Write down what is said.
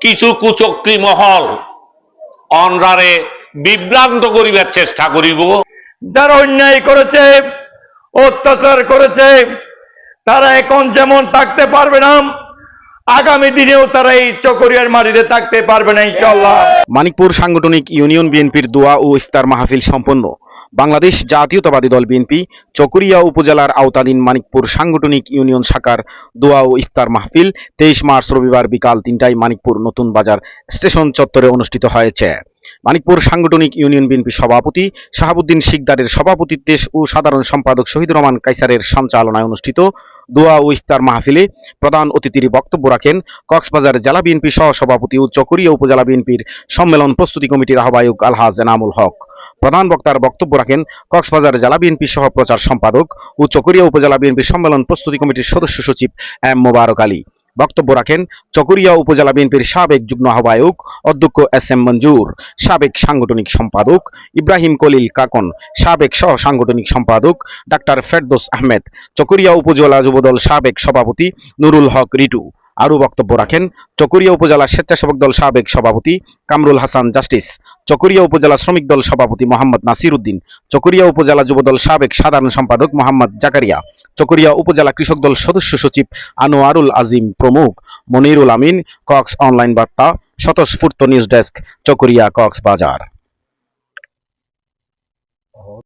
কিছু কুচক্রি মহল। অনরারে বিভ্রান্ত করিবার চেষ্টা করিব। যারা অন্যায় করেছে অত্যাচার করেছে তারা এখন যেমন থাকতে পারবে না আগামী দিনেও তারা এই চকরিয়ার মাটিতে থাকতে পারবে না ইনশাল্লাহ মানিকপুর সাংগঠনিক ইউনিয়ন বিএনপির দোয়া ও ইফতার মাহফিল সম্পন্ন। বাংলাদেশ জাতীয়তাবাদী দল বিএনপি, চকরিয়া উপজেলার আওতাধীন মানিকপুর সাংগঠনিক ইউনিয়ন শাখার দোয়া ও ইফতার মাহফিল তেইশ মার্চ রবিবার বিকাল তিনটায় মানিকপুর নতুন বাজার স্টেশন চত্বরে অনুষ্ঠিত হয়েছে। মানিকপুর সাংগঠনিক ইউনিয়ন বিএনপি সভাপতি শাহাবুদ্দিন শিকদারের সভাপতিত্বে ও সাধারণ সম্পাদক শহীদ রহমান কাইসারের সঞ্চালনায় অনুষ্ঠিত দোয়া ও ইফতার মাহফিলে প্রধান অতিথির বক্তব্য রাখেন কক্সবাজার জেলা বিএনপি সহ সভাপতি ও চকরিয়া উপজেলা বিএনপির সম্মেলন প্রস্তুতি কমিটির আহ্বায়ক আলহাজ এনামুল হক। প্রধান বক্তার বক্তব্য রাখেন কক্সবাজার জেলা বিএনপি সহ প্রচার সম্পাদক ও চকরিয়া উপজেলা বিএনপি সম্মেলন প্রস্তুতি কমিটির সদস্য সচিব এম মোবারক আলী। বক্তব্য রাখেন চকরিয়া উপজেলা বিএনপির সাবেক যুগ্ম আহ্বায়ক অধ্যক্ষ এস এম মঞ্জুর, সাবেক সাংগঠনিক সম্পাদক ইব্রাহিম কলিল কাকন, সাবেক সহ সাংগঠনিক সম্পাদক ডাক্তার ফেরদোস আহমেদ, চকরিয়া উপজেলা যুবদল সাবেক সভাপতি নুরুল হক রিটু। আরও বক্তব্য রাখেন, চকরিয়া উপজেলা স্বেচ্ছাসেবক দল সাবেক সভাপতি কামরুল হাসান জাস্টিস, চকরিয়া উপজেলা শ্রমিক দল সভাপতি মোহাম্মদ নাসির উদ্দিন চকরিয়া উপজেলা যুবদল সাবেক সাধারণ সম্পাদক মোহাম্মদ জাকারিয়া চকরিয়া উপজেলা কৃষক দল সদস্য সচিব আনোয়ারুল আজিম প্রমুখ। মনিরুল আমিন, কক্স অনলাইন বার্তা, স্বতঃস্ফূর্ত নিউজ ডেস্ক, চকরিয়া কক্সবাজার